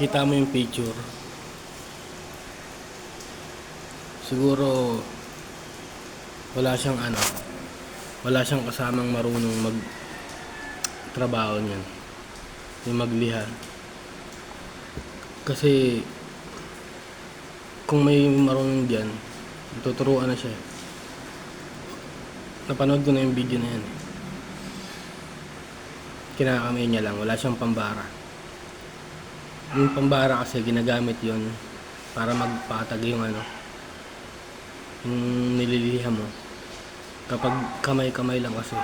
kita mo yung picture. Siguro wala siyang ano, wala siyang kasamang marunong mag trabaho niyan. Yung magliha. Kasi kung may marunong diyan, tuturuan na siya. Napanood ko na yung video na yan. Kinakamay niya lang, wala siyang pambara. Yung pambara kasi ginagamit yon para magpatag yung ano, yung nililiha mo. Kapag kamay-kamay lang kasi,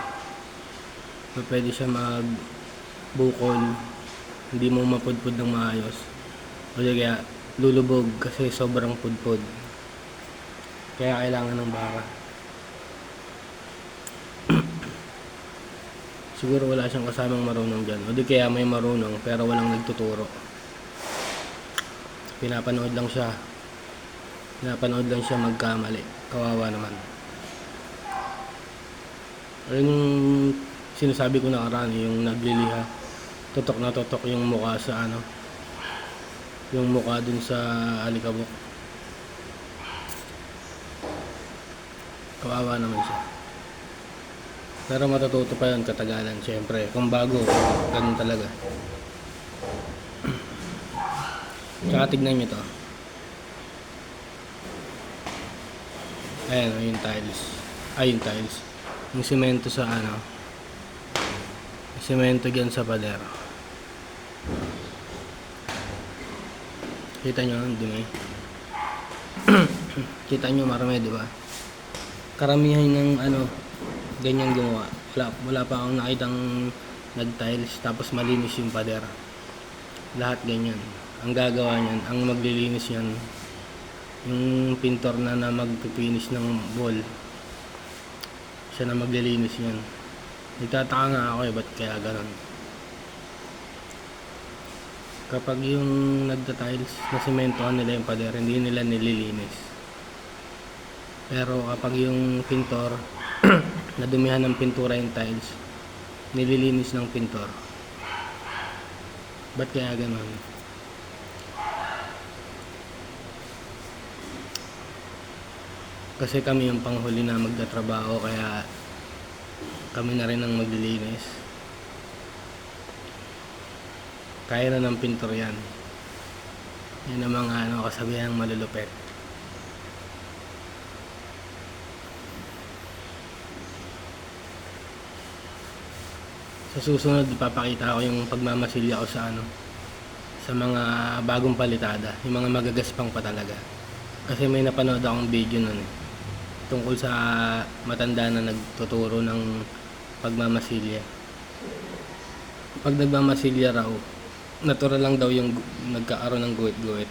so pwede siya mag bukol, hindi mo mapudpud ng maayos. O kaya lulubog kasi sobrang pudpud. Kaya kailangan ng bara. Siguro wala siyang kasamang marunong dyan. O di kaya may marunong pero walang nagtuturo. Pinapanood lang siya. Pinapanood lang siya magkamali. Kawawa naman. Yung sinasabi ko nakaraan, yung nagliliha. Tutok na tutok yung mukha sa ano. Yung mukha dun sa alikabok. Kawawa naman siya. Pero matututo pa yun katagalan, syempre. Kung bago, ganun talaga. Tsaka tignan nyo to. Ayan, oh, yung tiles. Ay, yung tiles. Yung semento sa ano. Yung semento dyan sa pader. Kita nyo, dumi. Kita nyo, marami, di ba? Karamihan ng ano, ganyan gumawa. Wala, wala pa akong nakitang nag-tiles tapos malinis yung pader. Lahat ganyan. Ang gagawa niyan, ang maglilinis yan, yung pintor na na magpipinis ng wall. Siya na maglilinis yan. Nagtataka nga ako eh, ba't kaya ganon? Kapag yung nagta-tiles, na sementohan nila yung pader, hindi nila nililinis. Pero kapag yung pintor, nadumihan ng pintura yung tiles, nililinis ng pintor. Ba't kaya ganon? Kasi kami yung panghuli na magtatrabaho kaya kami na rin ang maglilinis. Kaya na ng pintor yan. Yan ang mga ano, kasabihan malulupet. Sa susunod, ipapakita ko yung pagmamasilya ko sa ano, sa mga bagong palitada, yung mga magagaspang pa talaga. Kasi may napanood akong video nun eh, tungkol sa matanda na nagtuturo ng pagmamasilya. Pag nagmamasilya raw, natural lang daw yung nagkaaroon ng guwit-guwit.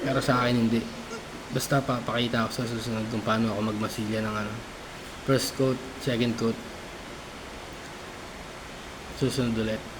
Pero sa akin hindi. Basta papakita ako sa susunod kung paano ako magmasilya ng ano. First coat, second coat. Susunod ulit.